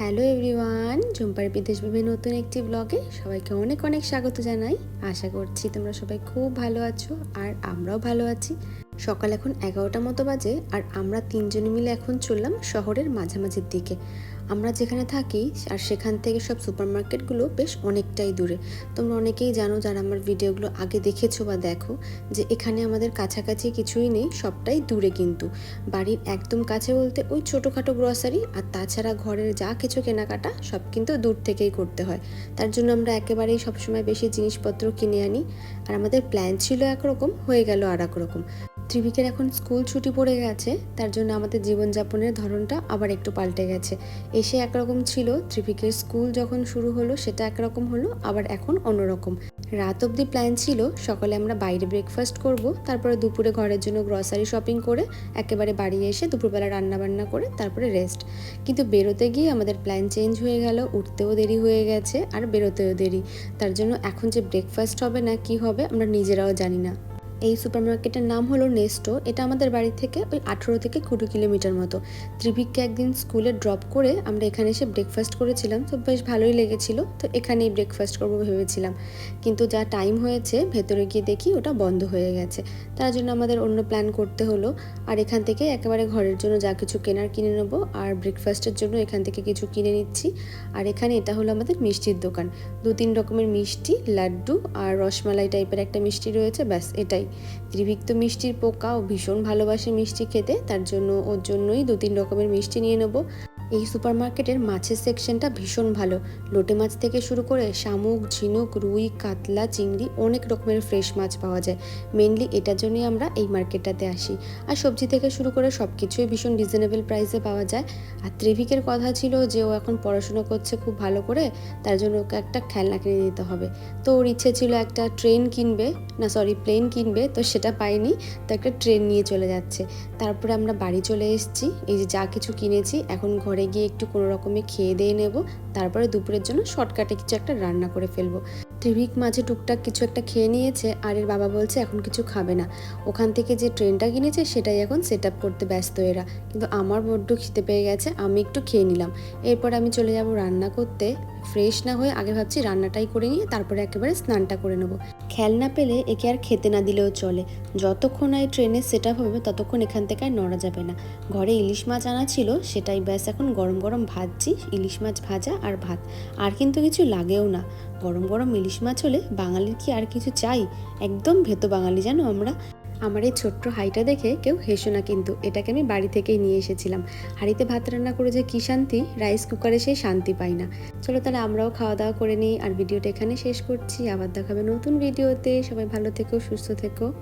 Hello everyone ঝুম্পার বিদেশ বিভিন্ন নতুন একটি ব্লগে সবাইকে অনেক অনেক স্বাগত জানাই। আশা করছি তোমরা সবাই খুব ভালো আছো আর আমরাও ভালো আছি। সকাল এখন এগারোটা মতো বাজে আর আমরা তিনজনে মিলে এখন চললাম শহরের মাঝামাঝির দিকে। আমরা যেখানে থাকি, আর সেখান থেকে সব সুপারমার্কেটগুলো বেশ অনেকটাই দূরে। তোমরা অনেকেই জানো যারা আমার ভিডিওগুলো আগে দেখেছ বা দেখো, যে এখানে আমাদের কাছাকাছি কিছুই নেই, সবটাই দূরে কিন্তু। বাড়ির একদম কাছে বলতে ওই ছোটোখাটো গ্রসারি আর তাছাড়া ঘরের যা কিছু কেনাকাটা, সব কিন্তু দূর থেকেই করতে হয়। তার জন্য আমরা একেবারেই সবসময় বেশি জিনিসপত্র কিনে আনি। আর আমাদের প্ল্যান ছিল একরকম, হয়ে গেল আর রকম। ত্রিবিকের এখন স্কুল ছুটি পড়ে গেছে, তার জন্য আমাদের জীবনযাপনের ধরনটা আবার একটু পাল্টে গেছে। এসে একরকম ছিল ত্রিবিকের স্কুল যখন শুরু হলো সেটা একরকম হলো, আবার এখন অন্যরকম। রাত অবধি প্ল্যান ছিল, সকালে আমরা বাইরে ব্রেকফাস্ট করব, তারপরে দুপুরে ঘরের জন্য গ্রসারি শপিং করে, একেবারে বাড়ি এসে দুপুরবেলা রান্না বান্না করে, তারপরে রেস্ট কিন্তু বেরোতে গিয়ে আমাদের প্ল্যান চেঞ্জ হয়ে গেল, উঠতেও দেরি হয়ে গেছে, আর বেরোতেও দেরি। তার জন্য এখন যে ব্রেকফাস্ট হবে না, কি হবে আমরা নিজেরাও জানি না। এই সুপারমার্কেটের নাম হলো নেস্টো। এটা আমাদের বাড়ি থেকে ওই আঠেরো থেকে কুড়ি কিলোমিটার মতো। ত্রিভিককে একদিন স্কুলে ড্রপ করে আমরা এখানে এসে ব্রেকফাস্ট করেছিলাম, তো বেশ ভালোই লেগেছিল। তো এখানেই ব্রেকফাস্ট করব ভেবেছিলাম। কিন্তু যা টাইম হয়েছে, ভেতরে গিয়ে দেখি ওটা বন্ধ হয়ে গেছে। তার জন্য আমাদের অন্য প্ল্যান করতে হলো। আর এখান থেকে একেবারে ঘরের জন্য যা কিছু কেনার কিনে নেব। আর ব্রেকফাস্টের জন্য এখান থেকে কিছু কিনে নিচ্ছি। আর এখানে এটা হলো আমাদের মিষ্টির দোকান। দু তিন রকমের মিষ্টি, লাড্ডু আর রসমালাই টাইপের একটা মিষ্টি রয়েছে, ব্যাস এটাই। ত্রিভিক তো মিষ্টির পোকা ও ভীষণ ভালোবাসে মিষ্টি খেতে, তার জন্য ওর জন্যই দু তিন রকমের মিষ্টি নিয়ে নেব। এই সুপারমার্কেটের মাছের সেকশনটা ভীষণ ভালো। লোটে মাছ থেকে শুরু করে শামুক, ঝিনুক, রুই, কাতলা, চিংড়ি অনেক রকমের ফ্রেশ মাছ পাওয়া যায়। মেনলি এটার জন্যই আমরা এই মার্কেটটাতে আসি। আর সবজি থেকে শুরু করে সব কিছুই ভীষণ রিজনেবল প্রাইসে পাওয়া যায়। আর ত্রিভিকের কথা ছিল যে ও এখন পড়াশুনো করছে খুব ভালো করে, তার জন্য ওকে একটা খেলনা কিনে দিতে হবে। তো ওর ইচ্ছে ছিল একটা ট্রেন কিনবে, না সরি প্লেন কিনবে, তো সেটা পাইনি তো একটা ট্রেন নিয়ে চলে যাচ্ছে। তারপরে আমরা বাড়ি চলে এসেছি, এই যে যা কিছু কিনেছি, এখন ঘরে গিয়ে একটু কোনো রকমে খেয়ে দিয়ে নেব। তারপরে দুপুরের জন্য শর্টকাটে কিছু একটা রান্না করে ফেলব। ত্রিভিক মাঝে টুকটাক কিছু একটা খেয়ে নিয়েছে আর এর বাবা বলছে এখন কিছু খাবে না। ওখান থেকে যে ট্রেনটা কিনেছে সেটাই এখন সেট করতে ব্যস্ত এরা। কিন্তু আমার বড্ড খিদে পেয়ে গেছে, আমি একটু খেয়ে নিলাম। এরপর আমি চলে যাব রান্না করতে। ফ্রেশ না হয়ে আগে ভাবছি রান্নাটাই করে নিয়ে তারপরে একেবারে স্নানটা করে নেব। খেলনা পেলে একে আর খেতে না দিলেও চলে। যতক্ষণ এই ট্রেনে সেট আপ হবে, ততক্ষণ এখান থেকে আর নড়া যাবে না। ঘরে ইলিশ মাছ আনা ছিল, সেটাই ব্যাস, এখন গরম গরম ভাজছি, ইলিশ মাছ ভাজা আর ভাত। আর কিন্তু কিছু লাগেও না। গরম গরম ইলিশ মাছ হলে বাঙালির কি আর কিছু চাই? একদম ভেতো বাঙালি জানো আমরা। আমার এই ছোট্ট হাইটা দেখে কেউ হেসো না কিন্তু, এটাকে আমি বাড়ি থেকেই নিয়ে এসেছিলাম। হাঁড়িতে ভাত রান্না করে যে কী শান্তি, রাইস কুকারে সেই শান্তি পাই না। চলো তাহলে আমরাও খাওয়া দাওয়া করে নিই, আর ভিডিওটা এখানে শেষ করছি। আবার দেখাবে নতুন ভিডিওতে। সবাই ভালো থেকো, সুস্থ থেকো।